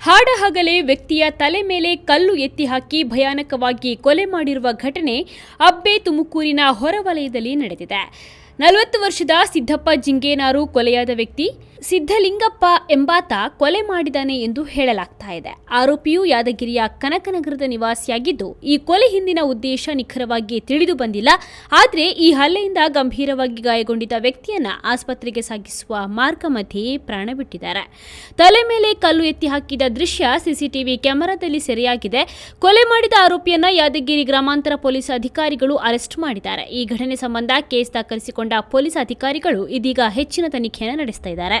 ಹಾಡಹಗಲೇ ವ್ಯಕ್ತಿಯ ತಲೆ ಮೇಲೆ ಕಲ್ಲು ಎತ್ತಿ ಹಾಕಿ ಭಯಾನಕವಾಗಿ ಕೊಲೆ ಮಾಡಿರುವ ಘಟನೆ ಅಬ್ಬೆ ತುಮಕೂರಿನ ಹೊರವಲಯದಲ್ಲಿ ನಡೆದಿದೆ. ನಲವತ್ತು ವರ್ಷದ ಸಿದ್ದಪ್ಪ ಜಿಂಗೇನಾರು ಕೊಲೆಯಾದ ವ್ಯಕ್ತಿ ಸಿದ್ದಲಿಂಗಪ್ಪ ಎಂಬಾತ ಕೊಲೆ ಮಾಡಿದ್ದಾನೆ ಎಂದು ಹೇಳಲಾಗ್ತಾ ಇದೆ. ಆರೋಪಿಯು ಯಾದಗಿರಿಯ ಕನಕನಗರದ ನಿವಾಸಿಯಾಗಿದ್ದು, ಈ ಕೊಲೆ ಹಿಂದಿನ ಉದ್ದೇಶ ನಿಖರವಾಗಿ ತಿಳಿದು ಬಂದಿಲ್ಲ. ಆದರೆ ಈ ಹಲ್ಲೆಯಿಂದ ಗಂಭೀರವಾಗಿ ಗಾಯಗೊಂಡಿದ್ದ ವ್ಯಕ್ತಿಯನ್ನ ಆಸ್ಪತ್ರೆಗೆ ಸಾಗಿಸುವ ಮಾರ್ಗ ಮಧ್ಯೆಯೇ ಪ್ರಾಣ ಬಿಟ್ಟಿದ್ದಾರೆ. ತಲೆ ಮೇಲೆ ಕಲ್ಲು ಎತ್ತಿ ಹಾಕಿದ ದೃಶ್ಯ ಸಿಸಿಟಿವಿ ಕ್ಯಾಮೆರಾದಲ್ಲಿ ಸೆರೆಯಾಗಿದೆ. ಕೊಲೆ ಮಾಡಿದ ಆರೋಪಿಯನ್ನ ಯಾದಗಿರಿ ಗ್ರಾಮಾಂತರ ಪೊಲೀಸ್ ಅಧಿಕಾರಿಗಳು ಅರೆಸ್ಟ್ ಮಾಡಿದ್ದಾರೆ. ಈ ಘಟನೆ ಸಂಬಂಧ ಕೇಸ್ ದಾಖಲಿಸಿಕೊಂಡ ಪೊಲೀಸ್ ಅಧಿಕಾರಿಗಳು ಇದೀಗ ಹೆಚ್ಚಿನ ತನಿಖೆಯನ್ನು ನಡೆಸ್ತಾ ಇದ್ದಾರೆ.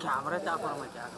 ચામરે ચાપરમાં ચા